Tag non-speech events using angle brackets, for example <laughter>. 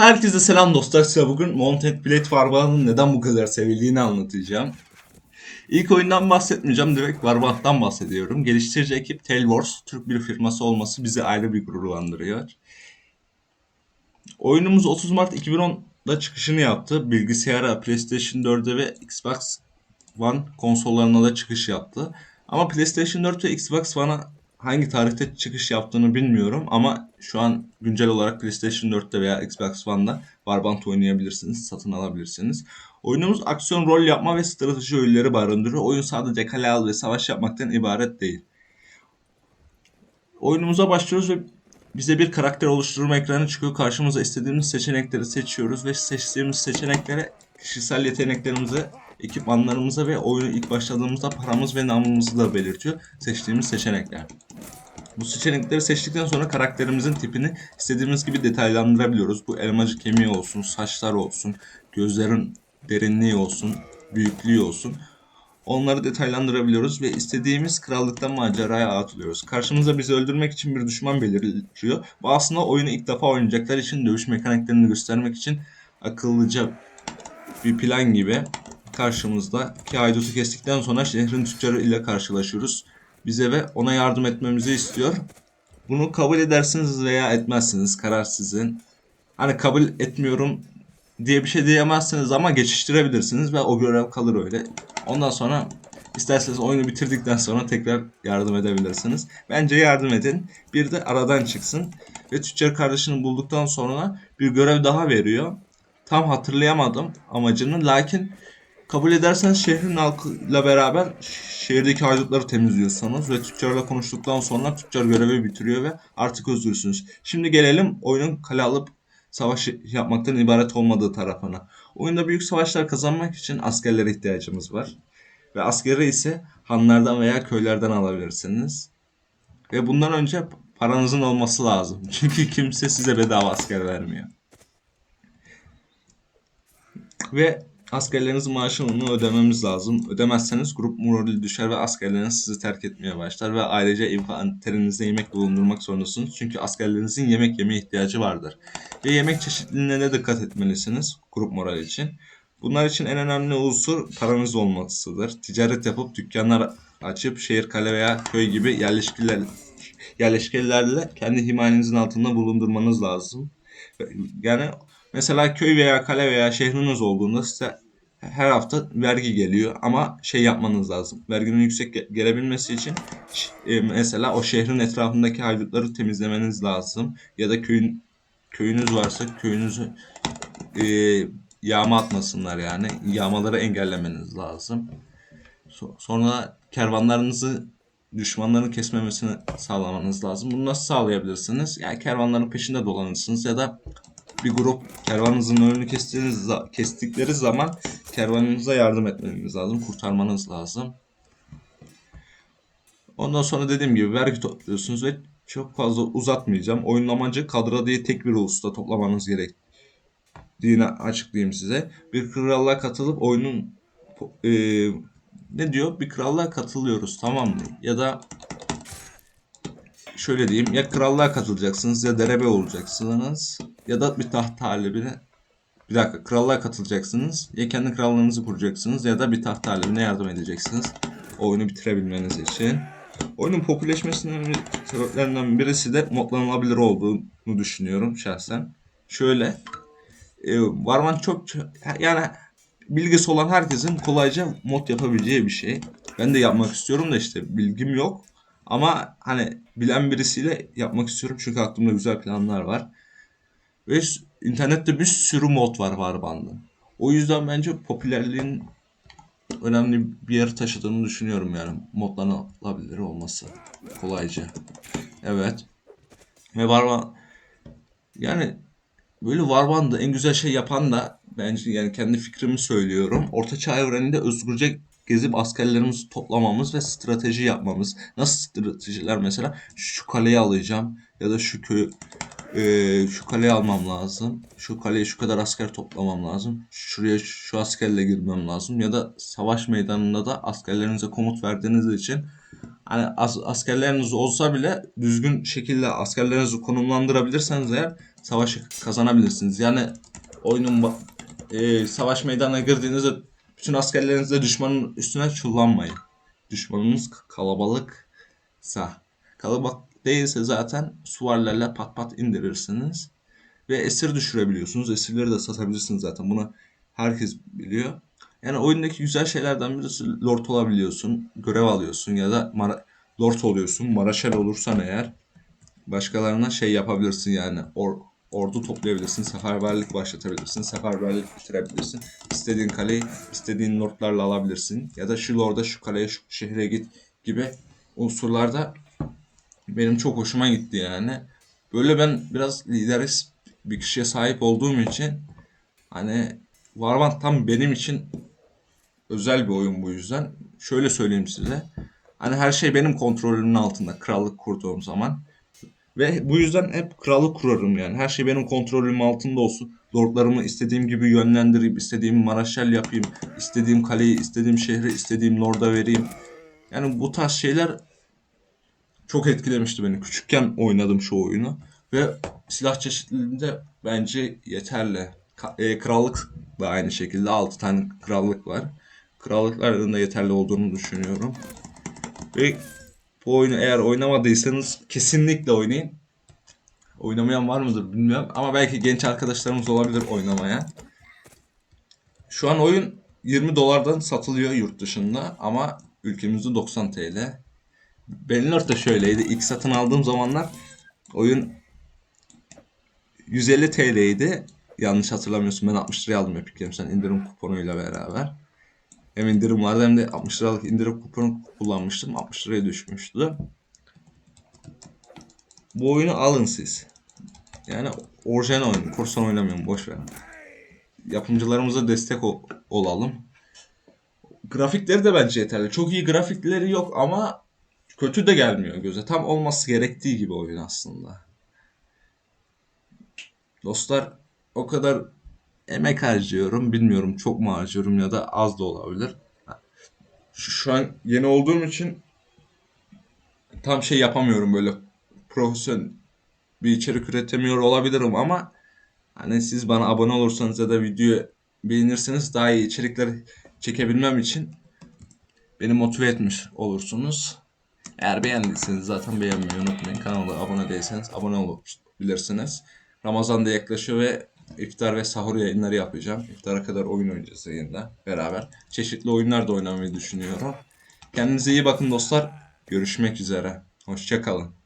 Herkese selam dostlar. Size bugün Mounted Blade Warband'ın neden bu kadar sevildiğini anlatacağım. İlk oyundan bahsetmeyeceğim. Direkt Warband'dan bahsediyorum. Geliştirici ekip Tailwars, Türk bir firması olması bizi ayrı bir gururlandırıyor. Oyunumuz 30 Mart 2010'da çıkışını yaptı. Bilgisayara, PlayStation 4'e ve Xbox One konsollarına da çıkış yaptı. Ama PlayStation 4 ve Xbox One'a hangi tarihte çıkış yaptığını bilmiyorum ama şu an güncel olarak PlayStation 4'te veya Xbox One'da Warband oynayabilirsiniz, satın alabilirsiniz. Oyunumuz aksiyon rol yapma ve strateji öğeleri barındırıyor. Oyun sadece kale al ve savaş yapmaktan ibaret değil. Oyunumuza başlıyoruz ve bize bir karakter oluşturma ekranı çıkıyor. Karşımıza istediğimiz seçenekleri seçiyoruz ve seçtiğimiz seçeneklere kişisel yeteneklerimize, ekipmanlarımıza ve oyunu ilk başladığımızda paramız ve namımızı da belirtiyor seçtiğimiz seçenekler. Bu seçenekleri seçtikten sonra karakterimizin tipini istediğimiz gibi detaylandırabiliyoruz. Bu elmacık kemiği olsun, saçlar olsun, gözlerin derinliği olsun, büyüklüğü olsun. Onları detaylandırabiliyoruz ve istediğimiz krallıktan maceraya atılıyoruz. Karşımıza bizi öldürmek için bir düşman belirliyor. Bu aslında oyunu ilk defa oynayacaklar için dövüş mekaniklerini göstermek için akıllıca bir plan gibi karşımızda ki haydutu kestikten sonra şehrin tüccarı ile karşılaşıyoruz. Bize ve ona yardım etmemizi istiyor. Bunu kabul edersiniz veya etmezsiniz. Karar sizin. Hani kabul etmiyorum diye bir şey diyemezsiniz ama geçiştirebilirsiniz ve o görev kalır öyle. Ondan sonra isterseniz oyunu bitirdikten sonra tekrar yardım edebilirsiniz. Bence yardım edin. Bir de aradan çıksın. Ve tüccar kardeşini bulduktan sonra bir görev daha veriyor. Tam hatırlayamadım amacını. Lakin kabul ederseniz şehrin halkıyla beraber şehirdeki haydutları temizliyorsunuz ve tüccarla konuştuktan sonra tüccar görevi bitiriyor ve artık özgürsünüz. Şimdi gelelim oyunun kale alıp savaş yapmaktan ibaret olmadığı tarafına. Oyunda büyük savaşlar kazanmak için askerlere ihtiyacımız var. Ve askeri ise hanlardan veya köylerden alabilirsiniz. Ve bundan önce paranızın olması lazım. <laughs> Çünkü kimse size bedava asker vermiyor. Ve askerlerinizin maaşını ödememiz lazım. Ödemezseniz grup morali düşer ve askerleriniz sizi terk etmeye başlar ve ayrıca inventerinizde yemek bulundurmak zorundasınız. Çünkü askerlerinizin yemek yemeye ihtiyacı vardır. Ve yemek çeşitliliğine de dikkat etmelisiniz grup morali için. Bunlar için en önemli unsur paranız olmasıdır. Ticaret yapıp dükkanlar açıp şehir, kale veya köy gibi yerleşkiler, yerleşkelerle kendi himayenizin altında bulundurmanız lazım. Yani mesela köy veya kale veya şehriniz olduğunda size her hafta vergi geliyor ama şey yapmanız lazım. Verginin yüksek ge- gelebilmesi için e, mesela o şehrin etrafındaki haydutları temizlemeniz lazım. Ya da köyün köyünüz varsa köyünüzü e, yağma atmasınlar yani. Yağmaları engellemeniz lazım. So- sonra kervanlarınızı düşmanların kesmemesini sağlamanız lazım. Bunu nasıl sağlayabilirsiniz? Yani kervanların peşinde dolanırsınız ya da bir grup kervanınızın önünü kestiğiniz kestikleri zaman kervanınıza yardım etmeniz lazım, kurtarmanız lazım. Ondan sonra dediğim gibi vergi topluyorsunuz ve çok fazla uzatmayacağım. Oyunun amacı kadro diye tek bir usta toplamanız gerektiğini açıklayayım size. Bir krallığa katılıp oyunun e, ne diyor? Bir krallığa katılıyoruz tamam mı? Ya da şöyle diyeyim ya krallığa katılacaksınız ya derebe olacaksınız ya da bir taht talebine bir dakika krallığa katılacaksınız ya kendi krallığınızı kuracaksınız ya da bir taht talebine yardım edeceksiniz oyunu bitirebilmeniz için. Oyunun popülerleşmesinin önemli sebeplerinden birisi de modlanılabilir olduğunu düşünüyorum şahsen. Şöyle e, Varman çok yani bilgisi olan herkesin kolayca mod yapabileceği bir şey. Ben de yapmak istiyorum da işte bilgim yok. Ama hani bilen birisiyle yapmak istiyorum çünkü aklımda güzel planlar var. Ve internette bir sürü mod var Warband'ın. O yüzden bence popülerliğin önemli bir yer taşıdığını düşünüyorum yani modlanabilir olması kolayca. Evet. Ve Warband yani böyle Warband'ı en güzel şey yapan da bence yani kendi fikrimi söylüyorum. Ortaçağ evreninde özgürce gezip askerlerimizi toplamamız ve strateji yapmamız. Nasıl stratejiler mesela? Şu kaleyi alacağım ya da şu köy eee, şu kaleyi almam lazım. Şu kaleye şu kadar asker toplamam lazım. Şuraya şu askerle girmem lazım. Ya da savaş meydanında da askerlerinize komut verdiğiniz için Hani as- askerleriniz olsa bile düzgün şekilde askerlerinizi konumlandırabilirseniz eğer savaşı kazanabilirsiniz. Yani oyunun e, savaş meydanına girdiğinizde bütün askerlerinizle düşmanın üstüne çullanmayın. Düşmanınız kalabalıksa. Kalabalık değilse zaten suvarlarla pat pat indirirsiniz. Ve esir düşürebiliyorsunuz. Esirleri de satabilirsiniz zaten. Bunu herkes biliyor. Yani oyundaki güzel şeylerden birisi lord olabiliyorsun. Görev alıyorsun ya da mara- lord oluyorsun. Maraşal olursan eğer başkalarına şey yapabilirsin yani. Or- ordu toplayabilirsin. Seferberlik başlatabilirsin. Seferberlik bitirebilirsin. İstediğin kaleyi istediğin lordlarla alabilirsin. Ya da şu lorda şu kaleye şu şehre git gibi unsurlarda benim çok hoşuma gitti yani. Böyle ben biraz liderist bir kişiye sahip olduğum için hani Warwant tam benim için özel bir oyun bu yüzden. Şöyle söyleyeyim size. Hani her şey benim kontrolümün altında krallık kurduğum zaman. Ve bu yüzden hep krallık kurarım yani. Her şey benim kontrolüm altında olsun. Lordlarımı istediğim gibi yönlendireyim, istediğim maraşal yapayım, istediğim kaleyi, istediğim şehri, istediğim lorda vereyim. Yani bu tarz şeyler çok etkilemişti beni. Küçükken oynadım şu oyunu. Ve silah çeşitliliğinde bence yeterli. E, krallık da aynı şekilde 6 tane krallık var. Krallıkların da yeterli olduğunu düşünüyorum. Ve bu oyunu eğer oynamadıysanız kesinlikle oynayın. Oynamayan var mıdır bilmiyorum ama belki genç arkadaşlarımız olabilir oynamaya. Şu an oyun 20 dolardan satılıyor yurt dışında ama ülkemizde 90 TL. Benlord da şöyleydi. İlk satın aldığım zamanlar oyun 150 TL'ydi. Yanlış hatırlamıyorsun ben 60 liraya aldım Epic Games'ten indirim kuponuyla beraber. Hem indirim vardı hem de 60 liralık indirim kuponu kullanmıştım. 60 liraya düşmüştü. Bu oyunu alın siz. Yani orijinal oyun. Korsan oynamıyorum boş ver. Yapımcılarımıza destek ol- olalım. Grafikleri de bence yeterli. Çok iyi grafikleri yok ama kötü de gelmiyor göze. Tam olması gerektiği gibi oyun aslında. Dostlar o kadar emek harcıyorum. Bilmiyorum çok mu harcıyorum ya da az da olabilir. Şu, an yeni olduğum için tam şey yapamıyorum böyle profesyonel bir içerik üretemiyor olabilirim ama hani siz bana abone olursanız ya da videoyu beğenirseniz daha iyi içerikler çekebilmem için beni motive etmiş olursunuz. Eğer beğendiyseniz zaten beğenmeyi unutmayın. Kanala abone değilseniz abone olabilirsiniz. Ramazan da yaklaşıyor ve iftar ve sahur yayınları yapacağım. İftara kadar oyun oynayacağız yayında beraber. Çeşitli oyunlar da oynamayı düşünüyorum. Kendinize iyi bakın dostlar. Görüşmek üzere. Hoşçakalın.